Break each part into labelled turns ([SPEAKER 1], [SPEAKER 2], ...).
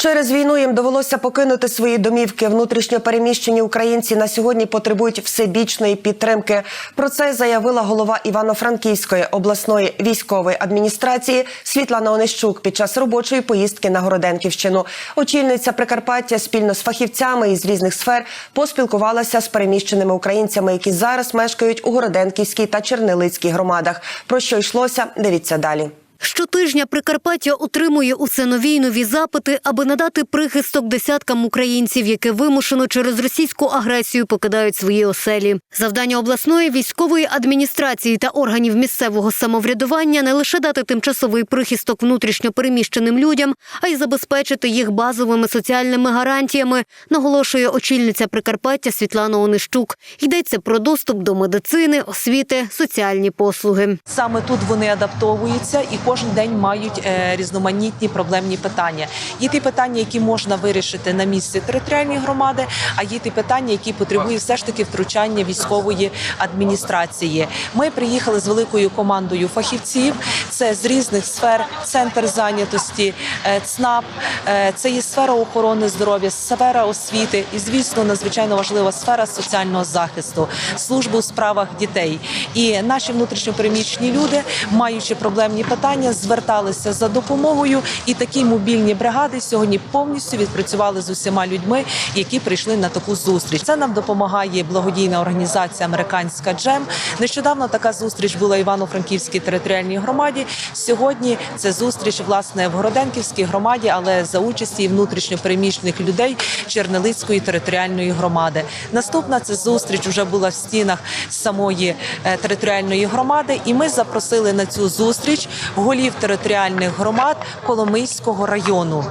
[SPEAKER 1] Через війну їм довелося покинути свої домівки. Внутрішньо переміщені українці на сьогодні потребують всебічної підтримки. Про це заявила голова Івано-Франківської обласної військової адміністрації Світлана Онищук під час робочої поїздки на Городенківщину. Очільниця Прикарпаття спільно з фахівцями із різних сфер поспілкувалася з переміщеними українцями, які зараз мешкають у Городенківській та Чернилицькій громадах. Про що йшлося? Дивіться далі.
[SPEAKER 2] Щотижня Прикарпаття отримує усе нові й нові запити, аби надати прихисток десяткам українців, які вимушено через російську агресію покидають свої оселі. Завдання обласної військової адміністрації та органів місцевого самоврядування не лише дати тимчасовий прихисток внутрішньо переміщеним людям, а й забезпечити їх базовими соціальними гарантіями, наголошує очільниця Прикарпаття Світлана Онищук. Йдеться про доступ до медицини, освіти, соціальні послуги.
[SPEAKER 3] Саме тут вони адаптовуються і кожен день мають е, різноманітні проблемні питання. Є ті питання, які можна вирішити на місці територіальної громади, а є ті питання, які потребують все ж таки втручання військової адміністрації. Ми приїхали з великою командою фахівців. Це з різних сфер: центр зайнятості, е, ЦНАП, е, це є сфера охорони здоров'я, сфера освіти і, звісно, надзвичайно важлива сфера соціального захисту, служби у справах дітей. І наші внутрішньопереміщені люди, маючи проблемні питання, зверталися за допомогою. І такі мобільні бригади сьогодні повністю відпрацювали з усіма людьми, які прийшли на таку зустріч. Це нам допомагає благодійна організація Американська Джем. Нещодавно така зустріч була Івано-Франківській територіальній громаді. Сьогодні це зустріч власне в Городенківській громаді, але за участі внутрішньопереміщених людей Чернелицької територіальної громади. Наступна це зустріч вже була в стінах самої е, територіальної громади, і ми запросили на цю зустріч голів територіальних громад Коломийського району.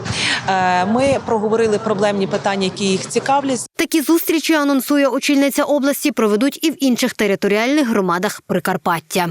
[SPEAKER 3] Е, Ми проговорили проблемні питання, які їх цікавлять.
[SPEAKER 2] Такі зустрічі анонсує очільниця області проведуть і в інших територіальних громадах Прикарпаття.